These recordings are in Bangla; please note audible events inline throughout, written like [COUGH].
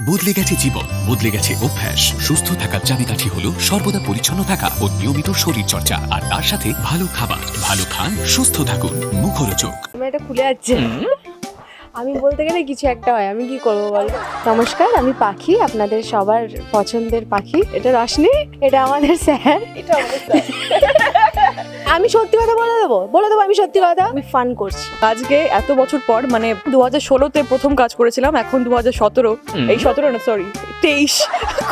বদলে গেছে জীবন বদলে গেছে অভ্যাস। সুস্থ থাকার চাবিকাঠি হলো সর্বদা পরিচ্ছন্ন থাকা ও নিয়মিত শরীর চর্চা আর তার সাথে ভালো খাবার ভালো খান সুস্থ থাকুন মুখরোচক। আমার এটা খুলে যাচ্ছে। আমি বলতে গেলে কিছু একটা হয় আমি কি করব বল? নমস্কার আমি পাখি আপনাদের সবার পছন্দের পাখি। এটা রশনি এটা আমাদের স্যার। আমি সত্যি কথা বলে দেবো? বলে দেবো আমি সত্যি কথা? আমি ফান করছি। আজকে এত বছর পর মানে দু হাজার ষোলোতে প্রথম কাজ করেছিলাম এখন দু হাজার সতেরো এই সতেরো না সরি তেইশ।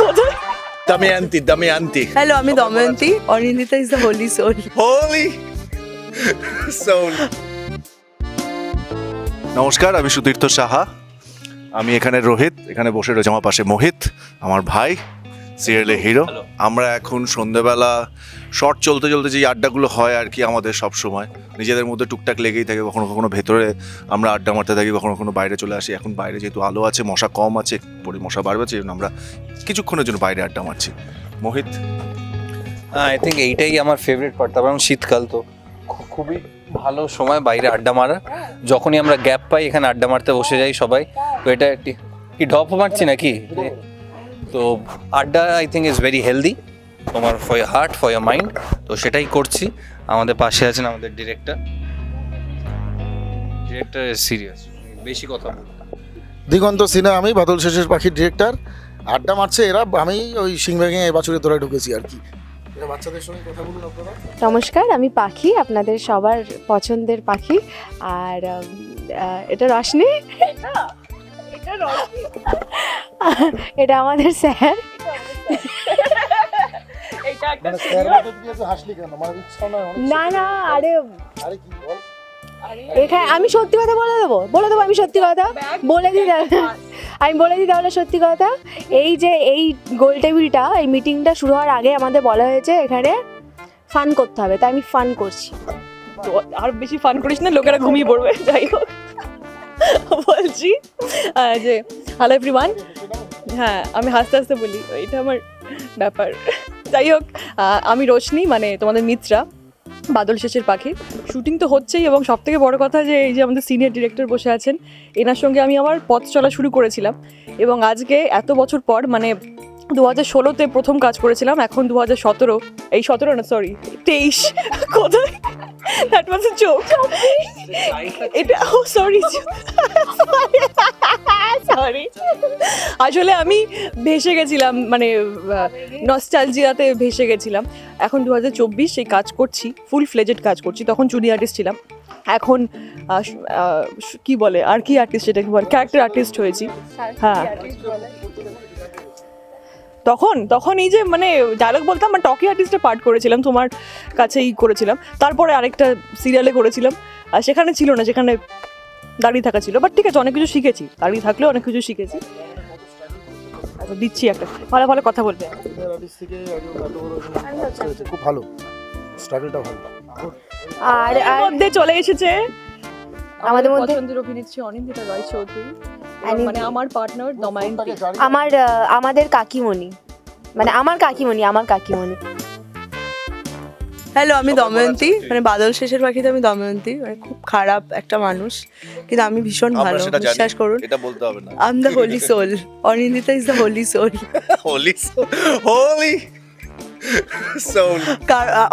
কোথায়? Damianti. হ্যালো আমি Damayanti Anindita is the holy soul Holy soul. নমস্কার আমি সুতীর্থ সাহা। আমি এখানে রোহিত এখানে বসে রয়েছে আমার পাশে মোহিত আমার ভাই। সিরিয়ালে হিরো আমরা এখন সন্ধেবেলা শর্ট চলতে চলতে যে আড্ডাগুলো হয় আর কি আমাদের সব সময় নিজেদের মধ্যে টুকটাক লেগেই থাকে কখনো কখনো ভেতরে আমরা আড্ডা মারতে থাকি কখনো কখনো বাইরে চলে আসি। এখন বাইরে যেহেতু আলো আছে মশা কম আছে পরে মশা বাড়বে সেই জন্য আমরা কিছুক্ষণের জন্য বাইরে আড্ডা মারছি। মোহিত? আই থিঙ্ক এইটাই আমার ফেভারিট পার্ট তারপর শীতকাল তো খুবই ভালো সময় বাইরে আড্ডা মারা যখনই আমরা গ্যাপ পাই এখানে আড্ডা মারতে বসে যাই সবাই। তো এটা একটি কি ঢপ মারছি নাকি? তো আড্ডা I think is very healthy তোমার for your heart for your mind তো সেটাই করছি। আমাদের পাশে আছেন আমাদের ডিরেক্টর ডিরেক্টর সিরিয়াস বেশি কথা দিগন্ত সিনহা আমি বাদল শেষের পাখির ডিরেক্টর আড্ডা মারছে এরা আমি ওই সিংব্যাঙে বাছুরে তোরা ঢুকেছি আর কি। বাচ্চাদের সঙ্গে কথা বলুন আপনারা। নমস্কার আমি পাখি আপনাদের সবার পছন্দের পাখি। আর উম, আহ, এটা রশনি এটা আমাদের স্যার। মানে না না আরে আরে কি বল? এখানে আমি সত্যি কথা বলে দেবো? বলে দেবো আমি সত্যি কথা? বলে দিই আমি বলে দিই তাহলে সত্যি কথা। এই যে এই গোল টেবিলটা এই মিটিংটা শুরু হওয়ার আগে আমাদের বলা হয়েছে এখানে ফান করতে হবে তাই আমি ফান করছি। আর বেশি ফান করিস না লোকেরা ঘুমিয়ে পড়বে যাই হোক। বলছি যে হ্যালো এভরিওয়ান হ্যাঁ আমি হাসতে হাসতে বলি এটা আমার ব্যাপার যাই হোক আমি রোশনি মানে তোমাদের মিত্রা বাদল শেষের পাখি শুটিং তো হচ্ছেই এবং সব থেকে বড় কথা যে এই যে আমাদের সিনিয়র ডিরেক্টর বসে আছেন এনার সঙ্গে আমি আমার পথ চলা শুরু করেছিলাম এবং আজকে এত বছর পর মানে দু হাজার ষোলোতে প্রথম কাজ করেছিলাম এখন দু হাজার সতেরো এই সতেরো না সরি তেইশ কোথায় দ্যাট এটা সরি সরি আসলে আমি ভেসে গেছিলাম মানে নস্টালজিয়াতে ভেসে গেছিলাম। এখন দু হাজার চব্বিশ সেই কাজ করছি ফুল ফ্লেজেড কাজ করছি তখন জুনিয়র আর্টিস্ট ছিলাম। এখন কি বলে আর কি আর্টিস্ট সেটা কি বলে ক্যারেক্টার আর্টিস্ট হয়েছি। হ্যাঁ। তখন তখন এই যে মানে ডায়লগ বলতাম মানে টকি আর্টিস্টে পার্ট করেছিলাম তোমার কাছেই করেছিলাম। তারপরে আরেকটা সিরিয়ালে করেছিলাম। আর সেখানে ছিল না সেখানে দাঁড়িয়ে থাকা ছিল। বাট ঠিক আছে অনেক কিছু শিখেছি। দাঁড়িয়ে থাকলেও অনেক কিছু শিখেছি। আচ্ছা দিচ্ছি একটা। ভালো ভালো কথা বলবে। খুব ভালো স্ট্রাগলটা ভালো আর আর মধ্যে চলে এসেছে আমাদের মধ্যে পছন্দের অভিনেত্রী অনিন্দিতা রয় চৌধুরী। মানে আমার পার্টনার দমায়ন্তী। আমার আমাদের কাকিমণি। মানে আমার কাকিমণি আমার কাকিমণি। হ্যালো আমি দময়ন্তী। মানে বাদল শেষের পাখিতে আমি দময়ন্তী। মানে খুব খারাপ একটা মানুষ। কিন্তু আমি ভীষণ ভালো বিশ্বাস করুন। এটা বলতে হবে না। Am the holy soul Anindita is the holy soul holy holy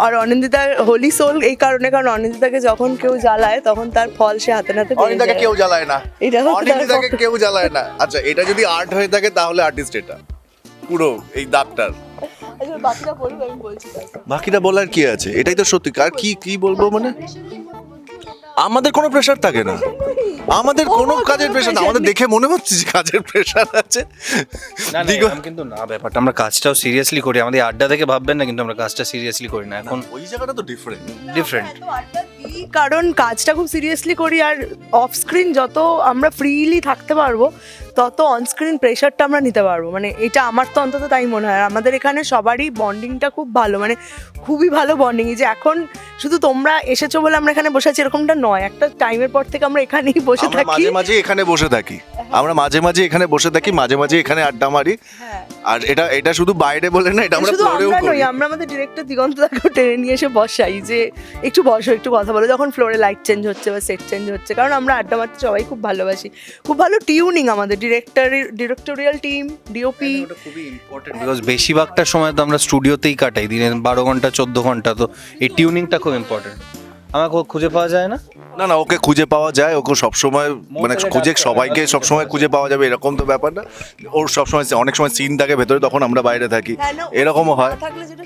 আর অনিন্দিতার হোলি সোল এই কারণে কারণ অনিন্দিতাকে যখন কেউ জ্বালায় তখন তার ফল সে হাতে নাতে পেয়ে অনিন্দাকে কেউ জ্বালায় না। এটা তার কেউ জ্বালায় না। আচ্ছা এটা যদি আর্ট হয়ে থাকে তাহলে আর্টিস্ট এটা। পুরো এই দাগটার। বলছি বাকিটা বলার কি আছে? এটাই তো সত্যি। কার কি কি বলব মানে? আমাদের কোনো প্রেশার থাকে না। আমাদের কোনো কাজের প্রেশার না। আমাদের দেখে মনে হচ্ছে যে কাজের প্রেশার আছে। না না এরকম কিন্তু না ব্যাপারটা আমরা কাজটাও সিরিয়াসলি করি। আমাদের আড্ডা থেকে ভাববেন না কিন্তু আমরা কাজটা সিরিয়াসলি করি না। এখন ওই জায়গাটা তো ডিফারেন্ট ডিফারেন্ট দিই কারণ কাজটা খুব সিরিয়াসলি করি আর অফ স্ক্রিন যত আমরা ফ্রিলি থাকতে পারব তত অন স্ক্রিন প্রেশারটা আমরা নিতে পারব। মানে এটা আমার তো অন্তত তাই মনে হয়। আমাদের এখানে সবারই বন্ডিংটা খুব ভালো। মানে খুবই ভালো বন্ডিং এই যে এখন শুধু তোমরা এসেছ বলে আমরা এখানে বসে আছি এরকমটা নয়। একটা টাইমের পর থেকে আমরা এখানেই বসে আমরা থাকি। মাঝে মাঝে এখানে বসে থাকি। আমরা মাঝে মাঝে এখানে বসে থাকি মাঝে মাঝে এখানে আড্ডা মারি। আর এটা এটা শুধু বাইরে বলে না এটা আমরা শুধু ফ্লোরেও আমরা করি। নই আমরা আমাদের ডিরেক্টর দিগন্ত তাকেও টেনে নিয়ে এসে বসাই যে একটু বসো একটু কথা বলো। যখন ফ্লোরে লাইট চেঞ্জ হচ্ছে বা সেট চেঞ্জ হচ্ছে কারণ আমরা আড্ডা মারতে সবাই খুব ভালোবাসি। খুব ভালো টিউনিং আমাদের ডিরেক্টর ডিরেক্টোরিয়াল টিম ডিওপি ওটা খুবই ইম্পর্টেন্ট বিকজ বেশিরভাগটা সময় তো আমরা স্টুডিওতেই কাটাই দিনে বারো ঘণ্টা চোদ্দ ঘণ্টা তো এই টিউনিংটা খুব ইম্পর্টেন্ট আমাকে ও খুঁজে পাওয়া যায় না? না না ওকে খুঁজে পাওয়া যায় ওকে সবসময় মানে খুঁজে সবাইকে সবসময় খুঁজে পাওয়া যাবে এরকম তো ব্যাপার না। ওর সবসময় অনেক সময় সিন থাকে ভেতরে তখন আমরা বাইরে থাকি। এরকমও হয়। থাকলে যেটা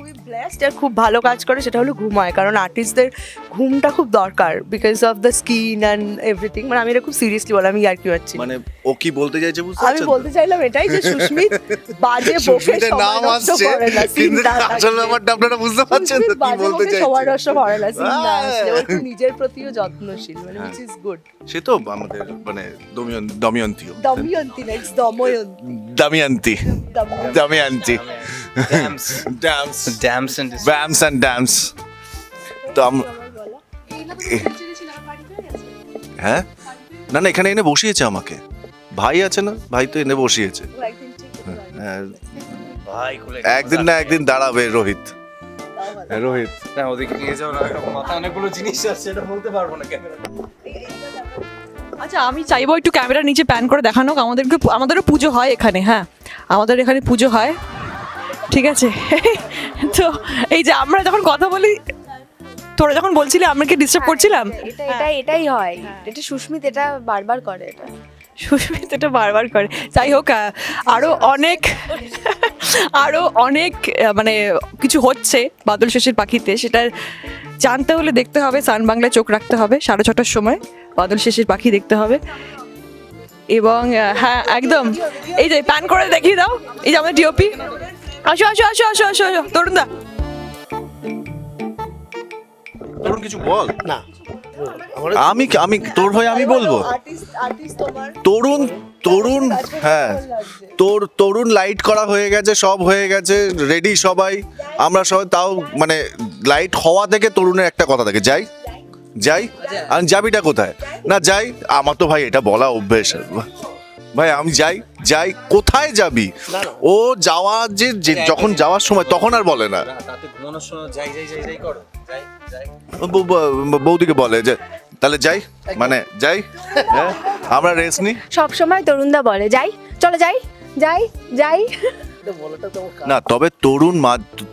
খুবই ব্লেসড আর খুব ভালো কাজ করে সেটা হলো ঘুমায়। কারণ আর্টিস্টদের ঘুমটা খুব দরকার because of the skin and everything মানে আমি এটা খুব সিরিয়াসলি বলে আমি আর কি পাচ্ছি মানে ও কি বলতে চাইছে বুঝতে আমি বলতে চাইলাম এটাই যে সুস্মিত বাজে বকে নাম আসছে কিন্তু আসল। ব্যাপারটা আপনারা বুঝতে পারছেন তো কি বলতে চাইছে? নষ্ট করে না না। নিজের প্রতিও যত্নশীল মানে উইচ ইজ গুড সে তো আমাদের মানে দমিয়ন দময়ন্তীও। Damayanti next Damayanti. Damayanti. Damayanti. Dams dance dams and ব্যামস and dance তো আম- হ্যাঁ? না না এখানে এনে বসিয়েছে আমাকে। ভাই আছে না? ভাই তো এনে বসিয়েছে। হ্যাঁ, একদিন না একদিন দাঁড়াবে রোহিত। হ্যাঁ, রোহিত। না ওদিকে নিয়ে যাও না একটা মাথায় অনেকগুলো জিনিস আছে এটা বলতে পারব না ক্যামেরা। আচ্ছা আমি চাইব একটু ক্যামেরার নিচে প্যান করে দেখানো আমাদেরকে আমাদেরও পুজো হয় এখানে হ্যাঁ। আমাদের এখানে পুজো হয়। ঠিক আছে? [LAUGHS] তো এই যে আমরা যখন কথা বলি তোরা যখন বলছিলি আমরা কি ডিস্টার্ব করছিলাম? এটা এটা এটাই হয়। এটা সুস্মিত এটা বারবার করে এটা। সুস্মিত এটা বারবার করে। যাই হোক আহ, আরও অনেক [LAUGHS] আরও অনেক মানে কিছু হচ্ছে বাদল শেষের পাখিতে। সেটা জানতে হলে দেখতে হবে সান বাংলায় চোখ রাখতে হবে সাড়ে ছটার সময় বাদল শেষের পাখি দেখতে হবে। এবং হ্যাঁ একদম। এই যে প্যান করে দেখিয়ে দাও। এই যে আমাদের ডিওপি আসো আসো আসো আসো আসো আসো তরুণ দা তোর কিছু বল। না আমি আমি তোর হয়ে আমি বলব? আর্টিস্ট আর্টিস্ট তোমার তরুণ তরুণ হ্যাঁ। তোর তরুণ লাইট করা হয়ে গেছে সব হয়ে গেছে রেডি সবাই। আমরা সবাই তাও মানে লাইট হওয়া থেকে তরুণের একটা কথা থাকে। যাই যাই। আর যাবিটা কোথায়? না যাই আমার তো ভাই এটা বলা অভ্যেস। ভাই আমি যাই যাই কোথায় যাবি? ও যাওয়া যে যে যখন যাওয়ার সময় তখন আর বলে না। তাতে ঘুমানোর সময় যাই যাই যাই যাই করো। যাই যাই। বৌ- বৌ- বৌদিকে বলে যে তাহলে যাই মানে যাই হ্যাঁ আমরা রেস্ট নি। সব সময় তরুণদা বলে যাই চলো যাই যাই যাই। না তবে তরুণ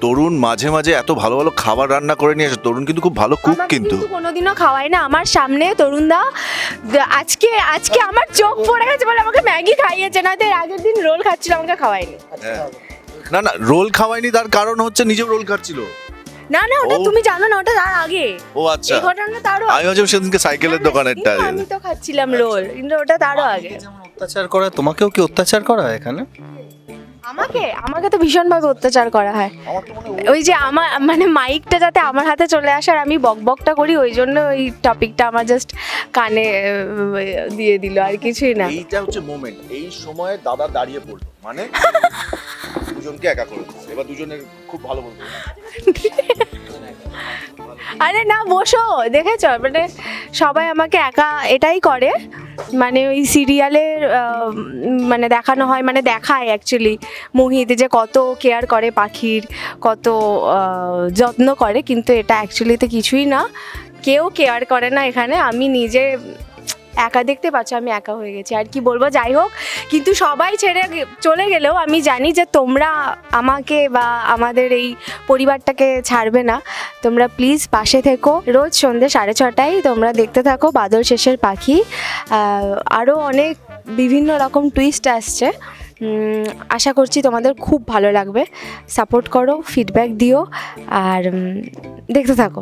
তরুণ মাঝে মাঝে এত ভালো ভালো খাবার রান্না করে নিয়ে আসে। তরুণ কিন্তু খুব ভালো কুক কিন্তু। কোনোদিনও খাওয়ায় না আমার সামনে তরুণ দা আজকে আজকে আমার চোখ পড়ে গেছে বলে আমাকে ম্যাগি খাইয়েছে না এর আগের দিন রোল খাচ্ছিল আমাকে খাওয়ায়নি। হ্যাঁ। না না রোল খাওয়ায়নি তার কারণ হচ্ছে নিজেও রোল খাচ্ছিল। না না ওটা তুমি জানো না ওটা তার আগে। ও আচ্ছা। এই ঘটনা তারও আমি ভাবছিলাম সেদিনকে সাইকেলের দোকানেরটা আমি তো খাচ্ছিলাম রোল কিন্তু ওটা তারও আগে। যেমন অত্যাচার করা তোমাকেও কি অত্যাচার করা হয় এখানে? আমাকে? আমাকে তো ভীষণভাবে অত্যাচার করা হয়। ওই যে আমার মানে মাইকটা যাতে আমার হাতে চলে আসে আর আমি বক বকটা করি ওই জন্য ওই টপিকটা আমার জাস্ট কানে দিয়ে দিল আর কিছুই না। এইটা হচ্ছে মোমেন্ট এই সময় দাদা দাঁড়িয়ে পড়ল। মানে [LAUGHS] দুজনকে একা করে। এবার দুজনের খুব ভালো বলতো আরে না বসো। দেখেছ? মানে সবাই আমাকে একা এটাই করে। মানে ওই সিরিয়ালের মানে দেখানো হয় মানে দেখায় অ্যাকচুয়ালি মোহিত যে কত কেয়ার করে পাখির, কত যত্ন করে, কিন্তু এটা অ্যাকচুয়ালিতে কিছুই না। কেউ কেয়ার করে না এখানে। আমি নিজে একা দেখতে পাচ্ছ, আমি একা হয়ে গেছি। আর কি বলব, যাই হোক, কিন্তু সবাই ছেড়ে চলে গেলেও আমি জানি যে তোমরা আমাকে বা আমাদের এই পরিবারটাকে ছাড়বে না। তোমরা প্লিজ পাশে থেকো। রোজ সন্ধ্যে সাড়ে ছটায় তোমরা দেখতে থাকো বাদল শেষের পাখি। আরও অনেক বিভিন্ন রকম টুইস্ট আসছে। আশা করছি তোমাদের খুব ভালো লাগবে। সাপোর্ট করো ফিডব্যাক দিও, আর দেখতে থাকো।